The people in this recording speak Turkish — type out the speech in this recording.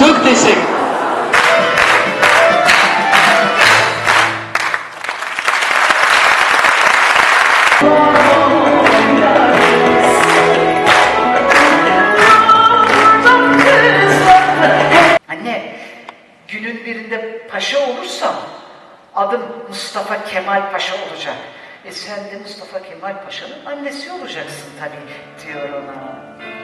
Çok teşekkür Anne, günün birinde paşa olursam adım Mustafa Kemal Paşa olacak. E sen de Mustafa Kemal Paşa'nın annesi olacaksın tabii diyor ona.